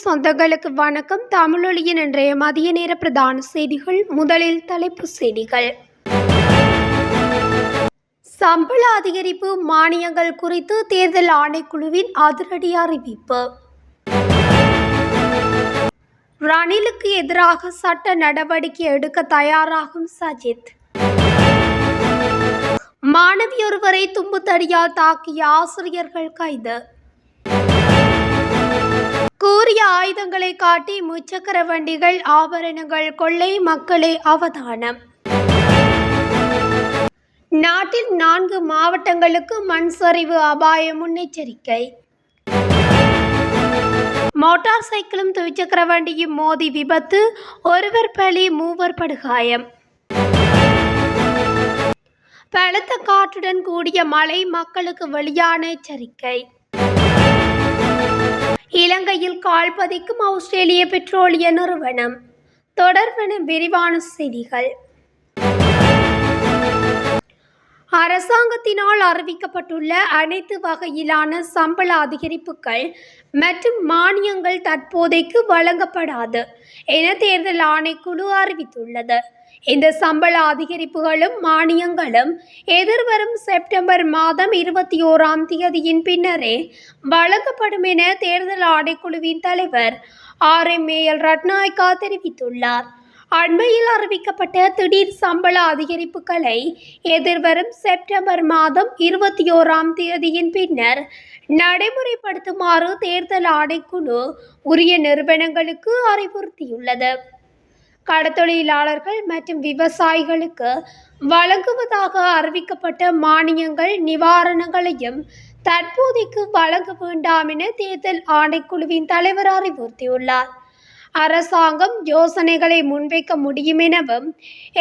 சொந்தங்களுக்கு வணக்கம். தமிழொலியின் இன்றைய மதிய நேர பிரதான செய்திகள். முதலில் தலைப்பு செய்திகள். சம்பள அதிகரிப்பு மானியங்கள் குறித்து தேர்தல் ஆணைக்குழுவின் அதிரடி அறிவிப்பு. ரணிலுக்கு எதிராக சட்ட நடவடிக்கை எடுக்க தயாராகும் சஜித். மாணவியொருவரை தும்புத்தடியால் தாக்கிய ஆசிரியர்கள் கைது. கூறிய ஆயுதங்களை காட்டி முச்சக்கர வண்டிகள் ஆபரணங்கள் கொள்ளை மக்களே அவதானம். நாட்டில் நான்கு மாவட்டங்களுக்கு மண் சரிவு அபாய முன்னெச்சரிக்கை. மோட்டார் சைக்கிளும் துவிச்சக்கர வண்டியும் மோதி விபத்து ஒருவர் பலி மூவர் படுகாயம். பலத்த காற்றுடன் கூடிய மழை மக்களுக்கு வெளியான எச்சரிக்கை. இலங்கையில் கால்பதிக்கும் ஆஸ்திரேலிய பெட்ரோலிய நிறுவனம். தொடர்பென விரிவான செய்திகள். அரசாங்கத்தினால் அறிவிக்கப்பட்டுள்ள அனைத்து வகையிலான சம்பள அதிகரிப்புகள் மற்றும் மானியங்கள் தற்போதைக்கு வழங்கப்படாது என தேர்தல் ஆணைக்குழு அறிவித்துள்ளது. இந்த சம்பள அதிகரிப்புகளும் மானியங்களும் எதிர்வரும் செப்டம்பர் மாதம் இருபத்தி ஓராம் தேதியின் பின்னரே வழங்கப்படும் என தேர்தல் ஆணைக்குழுவின் தலைவர் ஆர். எம். ஏஎல் ரட்நாயக்கா தெரிவித்துள்ளார். அண்மையில் அறிவிக்கப்பட்ட திடீர் சம்பள அதிகரிப்புகளை எதிர்வரும் செப்டம்பர் மாதம் இருபத்தி ஓராம் தேதியின் பின்னர் நடைமுறைப்படுத்துமாறு தேர்தல் ஆணைக்குழு உரிய நிறுவனங்களுக்கு அறிவுறுத்தியுள்ளது. கடத்தொழிலாளர்கள் மற்றும் விவசாயிகளுக்கு வழங்குவதாக அறிவிக்கப்பட்ட மானியங்கள் நிவாரணங்களையும் தற்போதைக்கு வழங்க வேண்டாம் என தேர்தல் ஆணைக்குழுவின் தலைவர் அறிவுறுத்தியுள்ளார். அரசாங்கம் யோசனைகளை முன்வைக்க முடியும் எனவும்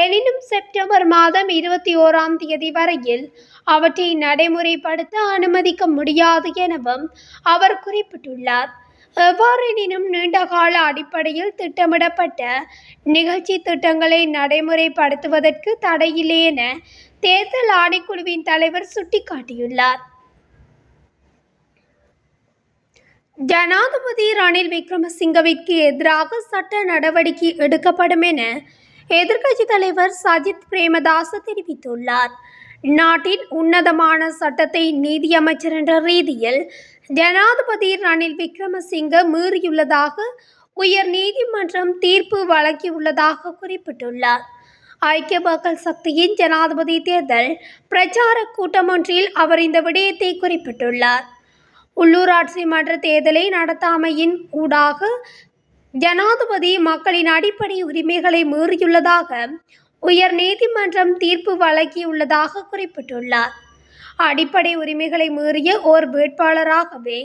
எனினும் செப்டம்பர் மாதம் இருபத்தி ஓராம் தேதி வரையில் அவற்றை நடைமுறைப்படுத்த அனுமதிக்க முடியாது எனவும் அவர் குறிப்பிட்டுள்ளார். எவ்வாறெனினும் நீண்டகால அடிப்படையில் திட்டமிடப்பட்ட நிகழ்ச்சி திட்டங்களை நடைமுறைப்படுத்துவதற்கு தடையில்லை என தேர்தல் ஆணைக்குழுவின் தலைவர் சுட்டிக்காட்டியுள்ளார். ஜனாதிபதி ரணில் விக்ரமசிங்கவிற்கு எதிராக சட்ட நடவடிக்கை எடுக்கப்படும் என எதிர்க்கட்சி தலைவர் சஜித் பிரேமதாச தெரிவித்துள்ளார். நாட்டின் உன்னதமான சட்டத்தை நீதியமைச்சர் என்ற ரீதியில் ஜனாதிபதி ரணில் விக்ரமசிங்க மீறியுள்ளதாக உயர் நீதிமன்றம் தீர்ப்பு வழங்கியுள்ளதாக குறிப்பிட்டுள்ளார். ஐக்கிய மக்கள் சக்தியின் ஜனாதிபதி தேர்தல் பிரச்சார கூட்டமொன்றில் அவர் இந்த விடயத்தை குறிப்பிட்டுள்ளார். உள்ளூராட்சி மன்ற தேர்தலை நடத்தாமையின் ஊடாக ஜனாதிபதி மக்களின் அடிப்படை உரிமைகளை மீறியுள்ளதாக உயர் நீதிமன்றம் தீர்ப்பு வழங்கியுள்ளதாக குறிப்பிட்டுள்ளார். அடிப்படை உரிமைகளை மீறிய ஓர் வேட்பாளராகவே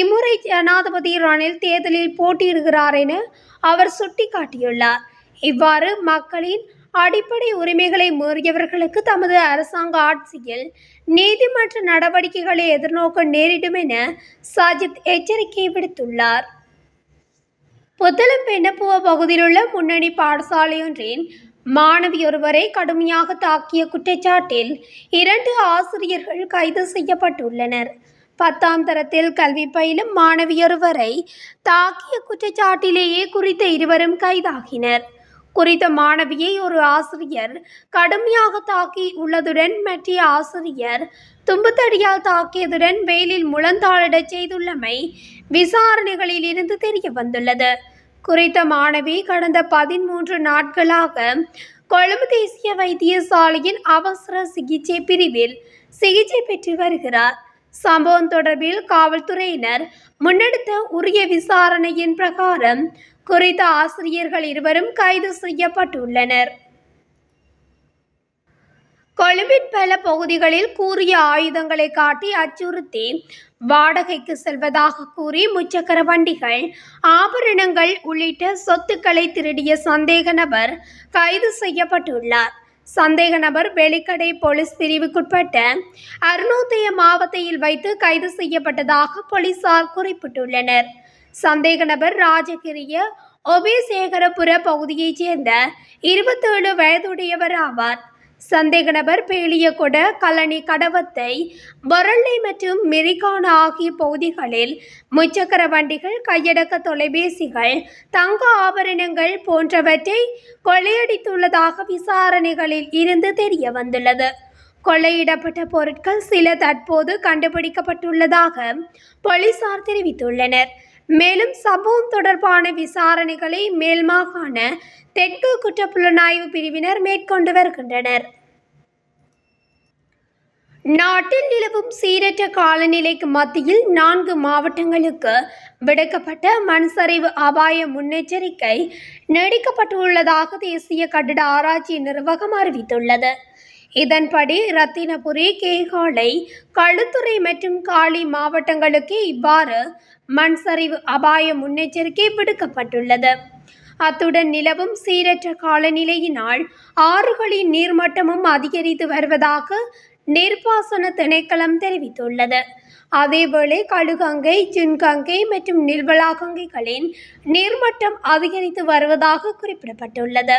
இம்முறை ஜனாதிபதி ரணில் தேர்தலில் போட்டியிடுகிறார் என அவர் சுட்டிக்காட்டியுள்ளார். இவ்வாறு மக்களின் அடிப்படை உரிமைகளை மீறியவர்களுக்கு தமது அரசாங்க ஆட்சியில் நீதிமன்ற நடவடிக்கைகளை எதிர்நோக்க நேரிடும் என சாஜித் எச்சரிக்கை விடுத்துள்ளார். புத்தளம் பெண்ணப்புவ பகுதியிலுள்ள முன்னணி பாடசாலையொன்றின் மாணவியொருவரை கடுமையாக தாக்கிய குற்றச்சாட்டில் இரண்டு ஆசிரியர்கள் கைது செய்யப்பட்டுள்ளனர். பத்தாம் தரத்தில் கல்வி பயிலும் மாணவியொருவரை தாக்கிய குற்றச்சாட்டிலேயே குறித்த இருவரும் கைதாகினர். குறித்த மாணவியை ஒரு ஆசிரியர் கடுமையாக தாக்கி உள்ளதுடன் மற்ற ஆசிரியர் தும்புத்தடியால் தாக்கியதுடன் வெயிலில் முழந்தாளிடச் செய்துள்ளமை விசாரணைகளில் இருந்து தெரிய வந்துள்ளது. குறித்த மாணவி கடந்த பதிமூன்று நாட்களாக கொழும்பு தேசிய வைத்தியசாலையின் அவசர சிகிச்சை பிரிவில் சிகிச்சை பெற்று வருகிறார். சம்பவம் தொடர்பில் காவல்துறையினர் முன்னெடுத்த உரிய விசாரணையின் பிரகாரம் குறித்த ஆசிரியர்கள் இருவரும் கைது செய்யப்பட்டுள்ளனர். கொழும்பின் பல பகுதிகளில் கூறிய ஆயுதங்களை காட்டி அச்சுறுத்தி வாடகைக்கு செல்வதாக கூறி முச்சக்கர வண்டிகள் ஆபரணங்கள் உள்ளிட்ட சொத்துக்களை திருடிய சந்தேக நபர் கைது செய்யப்பட்டுள்ளார். சந்தேக நபர் வெளிக்கடை போலீஸ் பிரிவுக்குட்பட்ட அருணோதய மாவட்டத்தில் வைத்து கைது செய்யப்பட்டதாக போலீசார் குறிப்பிட்டுள்ளனர். சந்தேக நபர் ராஜகிரிய ஒபிசேகரபுர பகுதியைச் சேர்ந்த இருபத்தேழு வயதுடையவர் ஆவார். சந்தேக நபர் பேலியகொட கலனி கடவத்தை வரள்ளை மற்றும் மெரிகான ஆகிய பகுதிகளில் முச்சக்கர வண்டிகள் கையடக்க தொலைபேசிகள் தங்க ஆபரணங்கள் போன்றவற்றை கொள்ளையடித்துள்ளதாக விசாரணைகளில் இருந்து தெரிய வந்துள்ளது கொள்ளையிடப்பட்ட பொருட்கள் சில தற்போது கண்டுபிடிக்கப்பட்டுள்ளதாக போலீசார் தெரிவித்துள்ளனர். மேலும் சம்பவம் தொடர்பான விசாரணைகளை மேல்மாகாண தெற்கு குற்றப்புலனாய்வு பிரிவினர் மேற்கொண்டு வருகின்றனர். நாட்டில் நிலவும் சீரற்ற காலநிலைக்கு மத்தியில் நான்கு மாவட்டங்களுக்கு விடுக்கப்பட்ட மண் சரிவு அபாய முன்னெச்சரிக்கை நீடிக்கப்பட்டுள்ளதாக தேசிய கட்டிட ஆராய்ச்சி நிர்வாகம் அறிவித்துள்ளது. இதன்படி ரத்தினபுரி கேகாலை களுத்துறை மற்றும் காளி மாவட்டங்களுக்கு இவ்வாறு மண் சரிவு அபாய முன்னெச்சரிக்கை விடுக்கப்பட்டுள்ளது. அத்துடன் நிலவும் சீரற்ற காலநிலையினால் ஆறுகளின் நீர்மட்டமும் அதிகரித்து வருவதாக நீர்ப்பாசன திணைக்களம் தெரிவித்துள்ளது. அதேவேளை கழுகங்கை ஜுன்கங்கை மற்றும் நில்வலாகங்கைகளின் நீர்மட்டம் அதிகரித்து வருவதாக குறிப்பிடப்பட்டுள்ளது.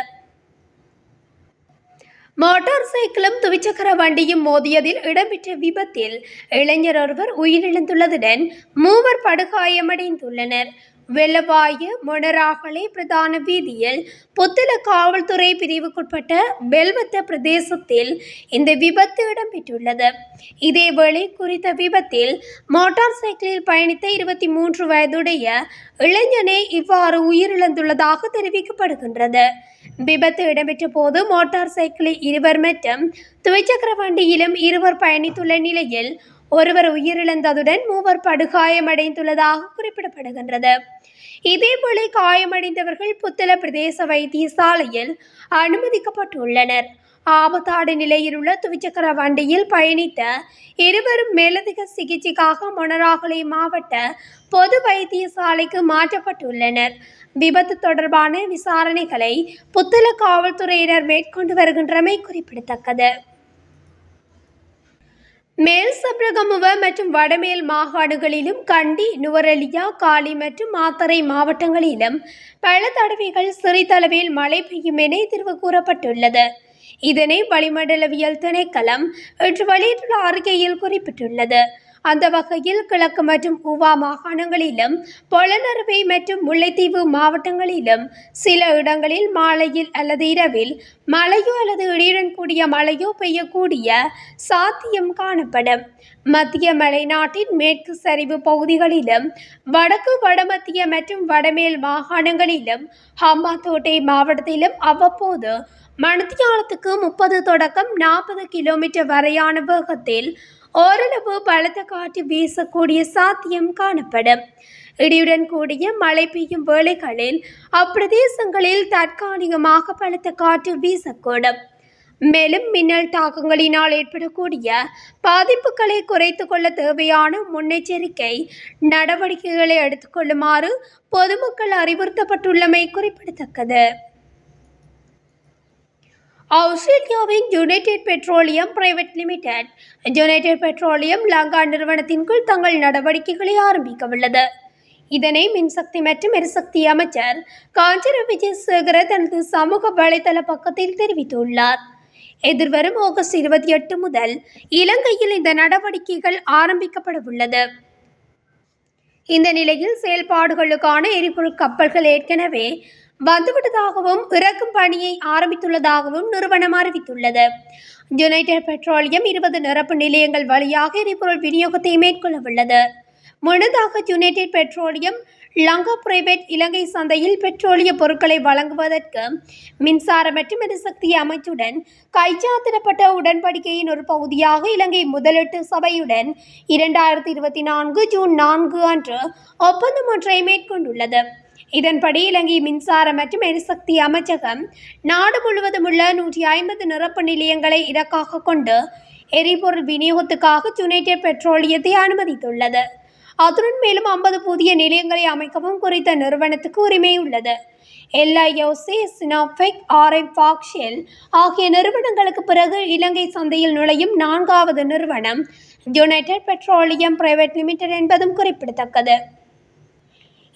மோட்டார் சைக்கிளும் துவிச்சக்கர வண்டியும் மோதியதில் இடம்பெற்ற விபத்தில் இளைஞர் ஒருவர் உயிரிழந்துள்ளதுடன் மூவர் படுகாயமடைந்துள்ளனர். வெள்ளவாய மொனராகலை பிரதான வீதியில் புத்தள காவல்துறை பிரிவுக்குட்பட்ட பெல்வத்த பிரதேசத்தில் இந்த விபத்து இடம்பெற்றுள்ளது. இதேவேளை குறித்த விபத்தில் மோட்டார் சைக்கிளில் பயணித்த இருபத்தி மூன்று வயதுடைய இளைஞனே இவ்வாறு உயிரிழந்துள்ளதாக தெரிவிக்கப்படுகின்றது. விபத்து இடம்பெற்ற போது மோட்டார் சைக்கிளில் இருவர் மற்றும் துவைச்சக்கர வண்டியிலும் இருவர் பயணித்துள்ள நிலையில் ஒருவர் உயிரிழந்ததுடன் மூவர் படுகாயமடைந்துள்ளதாக குறிப்பிடப்படுகின்றது. இதேபோல காயமடைந்தவர்கள் புத்தள பிரதேச வைத்தியசாலையில் அனுமதிக்கப்பட்டுள்ளனர். ஆபத்தான நிலையில் உள்ள துவிச்சக்கர வண்டியில் பயணித்த இருவரும் மேலதிக சிகிச்சைக்காக மொனராகலை மாவட்ட பொது வைத்தியசாலைக்கு மாற்றப்பட்டுள்ளனர். விபத்து தொடர்பான விசாரணைகளை புத்தள காவல்துறையினர் மேற்கொண்டு வருகின்றமை குறிப்பிடத்தக்கது. மேல் சப்ரகமுவ மற்றும் வடமேல் மாகாடுகளிலும் கண்டி நுவரெலியா காலி மற்றும் மாத்தறை மாவட்டங்களிலும் பல தடவைகள் சிறிதளவில் மழை பெய்யும் என எதிர்வு கூறப்பட்டுள்ளது. இதனை வளிமண்டலவியல் திணைக்களம் இன்று வெளியிட்டுள்ள அறிக்கையில் குறிப்பிட்டுள்ளது. அந்த வகையில் கிழக்கு மற்றும் உவா மாகாணங்களிலும் பொலனறுவை மற்றும் முல்லைத்தீவு மாவட்டங்களிலும் சில இடங்களில் மாலையில் அல்லது இரவில் மழையோ அல்லது இடியுடன் கூடிய மழையோ பெய்யக்கூடிய சாத்தியம் காணப்படும். மத்திய மலைநாட்டின் மேற்கு சரிவு பகுதிகளிலும் வடக்கு வடமத்திய மற்றும் வடமேல் மாகாணங்களிலும் ஹம்பாந்தோட்டை மாவட்டத்திலும் அவ்வப்போது மணித்தியாலத்துக்கு முப்பது தொடக்கம் நாற்பது கிலோமீட்டர் வரையான வேகத்தில் ஓரளவு பலத்த காற்று வீசக்கூடிய சாத்தியம் காணப்படும். இடியுடன் கூடிய மழை பெய்யும் வேளைகளில் அப்பிரதேசங்களில் தற்காலிகமாக பலத்த காற்று வீசக்கூடும். மேலும் மின்னல் தாக்கங்களினால் ஏற்படக்கூடிய பாதிப்புகளை குறைத்து கொள்ள தேவையான முன்னெச்சரிக்கை நடவடிக்கைகளை எடுத்துக்கொள்ளுமாறு பொதுமக்கள் அறிவுறுத்தப்பட்டுள்ளமை குறிப்பிடத்தக்கது. ஆஸ்திரேலியாவின் United Petroleum private limited United Petroleum Lanka நிறுவனத்தின்குள் தங்கள் நடவடிக்கைகளை ஆரம்பிக்கவுள்ளது. இதனை மின்சக்தி மற்றும் எரிசக்தி அமைச்சர் காஞ்சர விஜயசேகர தனது சமூக வலைதள பக்கத்தில் தெரிவித்துள்ளார். எதிர்வரும் ஆகஸ்ட் இருபத்தி எட்டு முதல் இலங்கையில் இந்த நடவடிக்கைகள் ஆரம்பிக்கப்பட உள்ளது இந்த நிலையில் செயல்பாடுகளுக்கான எரிபொருள் கப்பல்கள் ஏற்கனவே வந்துவிட்டதாகவும் இறக்கும் பணியை ஆரம்பித்துள்ளதாகவும் நிறுவனம் அறிவித்துள்ளது. யுனைடெட் பெட்ரோலியம் இருபது நிரப்பு நிலையங்கள் வழியாக எரிபொருள் விநியோகத்தை மேற்கொள்ளவுள்ளது. முன்னதாக United Petroleum Lanka private Ilangai சந்தையில் பெட்ரோலிய பொருட்களை வழங்குவதற்கு மின்சார மற்றும் எரிசக்தி அமைச்சுடன் கைச்சாத்திடப்பட்ட உடன்படிக்கையின் ஒரு பகுதியாக இலங்கை முதலீட்டு சபையுடன் இரண்டாயிரத்தி இருபத்தி நான்கு ஜூன் நான்கு அன்று ஒப்பந்தம் ஒன்றை மேற்கொண்டுள்ளது. இதன்படி இலங்கை மின்சார மற்றும் எரிசக்தி அமைச்சகம் நாடு முழுவதும் உள்ள நூற்றி ஐம்பது நிரப்பு நிலையங்களை இலக்காக கொண்டு எரிபொருள் விநியோகத்துக்காக யுனைடெட் பெட்ரோலியத்தை அனுமதித்துள்ளது. அதுடன் மேலும் ஐம்பது புதிய நிலையங்களை அமைக்கவும் குறித்த நிறுவனத்துக்கு உரிமை உள்ளது. எல்ஐஓசி சினாபெக் ஆர்எம் ஃபாக்ஷெல் ஆகிய நிறுவனங்களுக்கு பிறகு இலங்கை சந்தையில் நுழையும் நான்காவது நிறுவனம் யுனைடெட் பெட்ரோலியம் பிரைவேட் லிமிடெட் என்பதும் குறிப்பிடத்தக்கது.